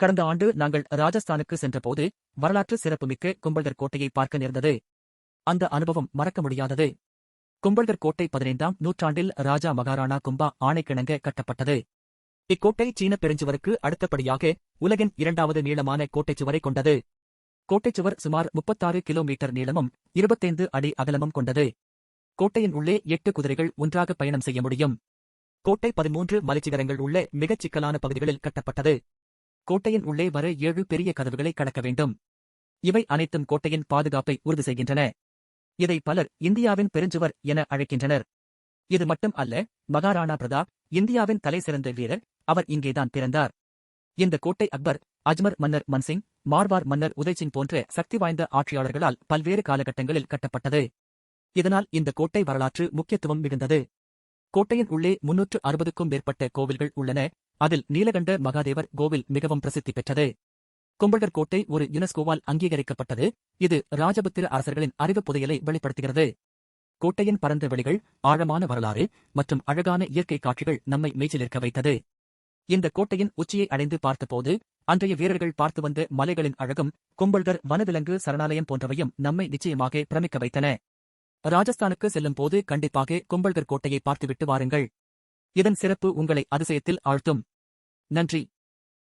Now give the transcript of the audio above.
கடந்த ஆண்டு நாங்கள் ராஜஸ்தானுக்கு சென்றபோது வரலாற்று சிறப்புமிக்க கும்பல்கர் கோட்டையை பார்க்க நேர்ந்தது. அந்த அனுபவம் மறக்க முடியாதது. கும்பல்கர் கோட்டை பதினைந்தாம் நூற்றாண்டில் ராஜா மகாராணா கும்பா ஆணைக்கிணங்க கட்டப்பட்டது. இக்கோட்டை சீன பெருஞ்சுவருக்கு அடுத்தபடியாக உலகின் இரண்டாவது நீளமான கோட்டைச் சுவரை கொண்டது. கோட்டைச் சுவர் சுமார் முப்பத்தாறு கிலோமீட்டர் நீளமும் இருபத்தைந்து அடி அகலமும் கொண்டது. கோட்டையின் உள்ளே எட்டு குதிரைகள் ஒன்றாக பயணம் செய்ய முடியும். கோட்டை பதிமூன்று மலைச்சிகரங்கள் உள்ள மிகச் சிக்கலான பகுதிகளில் கட்டப்பட்டது. கோட்டையின் உள்ளே வர ஏழு பெரிய கதவுகளை கடக்க வேண்டும். இவை அனைத்தும் கோட்டையின் பாதுகாப்பை உறுதி செய்கின்றன. இதை பலர் இந்தியாவின் பெருஞ்சுவர் என அழைக்கின்றனர். இது மட்டும் அல்ல மகாராணா பிரதாப் இந்தியாவின் தலை சிறந்த வீரர் அவர் இங்கேதான் பிறந்தார். இந்த கோட்டை அக்பர் அஜ்மர் மன்னர் மன்சிங் மார்வார் மன்னர் உதய்சிங் போன்ற சக்தி வாய்ந்த ஆட்சியாளர்களால் பல்வேறு காலகட்டங்களில் கட்டப்பட்டது. இதனால் இந்த கோட்டை வரலாற்று முக்கியத்துவம் மிகுந்தது. கோட்டையின் உள்ளே முன்னூற்று அறுபதுக்கும் மேற்பட்ட கோவில்கள் உள்ளன. அதில் நீலகண்ட மகாதேவர் கோவில் மிகவும் பிரசித்தி பெற்றது. கும்பல்கர் கோட்டை ஒரு யுனெஸ்கோவால் அங்கீகரிக்கப்பட்டது. இது ராஜபுத்திர அரசர்களின் அறிவு புதையலை வெளிப்படுத்துகிறது. கோட்டையின் பரந்த வெளிகள் ஆழமான வரலாறு மற்றும் அழகான இயற்கை காட்சிகள் நம்மை மேய்ச்சிலிருக்க வைத்தது. இந்த கோட்டையின் உச்சியை அடைந்து பார்த்தபோது அன்றைய வீரர்கள் பார்த்து வந்த மலைகளின் அழகும் கும்பல்கர் வனவிலங்கு சரணாலயம் போன்றவையும் நம்மை நிச்சயமாக பிரமிக்க வைத்தன. ராஜஸ்தானுக்கு செல்லும் போது கண்டிப்பாக கும்பல்கர் கோட்டையை பார்த்துவிட்டு வாருங்கள். இதன் சிறப்பு உங்களை அதிசயத்தில் ஆழ்த்தும். நன்றி.